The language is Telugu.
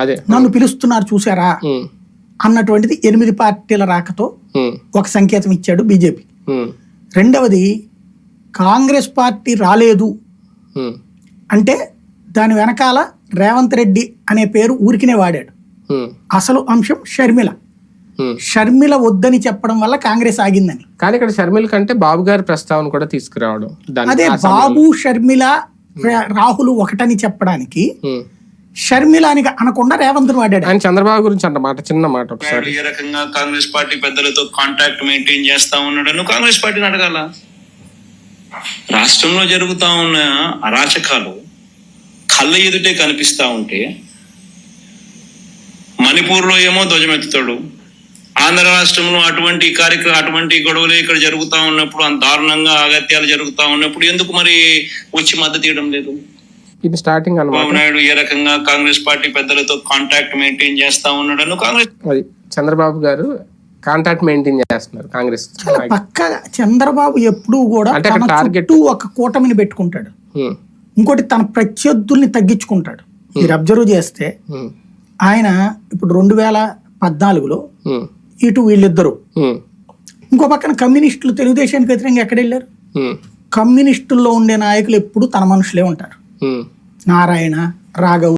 అదే. నన్ను పిలుస్తున్నారు చూసారా అన్నటువంటిది ఎనిమిది పార్టీల రాకతో ఒక సంకేతం ఇచ్చాడు బీజేపీ. రెండవది కాంగ్రెస్ పార్టీ రాలేదు. అంటే దాని వెనకాల రేవంత్ రెడ్డి అనే పేరు ఊరికినే వాడాడు. అసలు అంశం షర్మిల. షర్మిల వద్దని చెప్పడం వల్ల కాంగ్రెస్ ఆగిందని. కానీ ఇక్కడ షర్మిల కంటే బాబు గారి ప్రస్తావన కూడా తీసుకురావడం అదే. బాబు షర్మిల రాహుల్ ఒకటని చెప్పడానికి. షర్మిల అని అనకుండా రేవంత్ వాడాడు. ఆయన చంద్రబాబు గురించి అంట మాట చిన్న మాట ఒకసారి. ఏ రకంగా కాంగ్రెస్ పార్టీ పెద్దలతో కాంటాక్ట్ మెయింటైన్ చేస్తా ఉన్నాడు కాంగ్రెస్ పార్టీని అడగాల. రాష్ట్రంలో జరుగుతా ఉన్న అరాచకాలు కళ్ళ ఎదుటే కనిపిస్తా ఉంటే మణిపూర్లో ఏమో ధ్వజమెత్తుతాడు. ఆంధ్ర రాష్ట్రంలో అటువంటి కార్యక్రమం అటువంటి గొడవలు ఇక్కడ జరుగుతా ఉన్నప్పుడు అంత దారుణంగా అగత్యాలు జరుగుతా ఉన్నప్పుడు ఎందుకు మరి వచ్చి మద్దతు ఇవ్వడం లేదు? ఇది స్టార్టింగ్ అనమాట నాయుడు ఏ రకంగా కాంగ్రెస్ పార్టీ పెద్దలతో కాంటాక్ట్ మెయింటైన్ చేస్తా ఉన్నాడు కాంగ్రెస్ అది చంద్రబాబు గారు కాంటాక్ట్ మెయింటైన్ చేస్తున్నారు కాంగ్రెస్ నాయకులు. పక్క చంద్రబాబు ఎప్పుడూ కూడా అంటే చుట్టూ ఒక కూటమిని పెట్టుకుంటాడు. ఇంకోటి తన ప్రత్యర్థుల్ని తగ్గించుకుంటాడు. మీరు అబ్జర్వ్ చేస్తే ఆయన ఇప్పుడు రెండు వేల పద్నాలుగులో ఇటు వీళ్ళిద్దరు. ఇంకో పక్కన కమ్యూనిస్టులు తెలుగుదేశానికి వ్యతిరేకంగా ఎక్కడ వెళ్ళారు కమ్యూనిస్టుల్లో ఉండే నాయకులు ఎప్పుడు తన మనుషులే ఉంటారు. నారాయణ రాఘవ్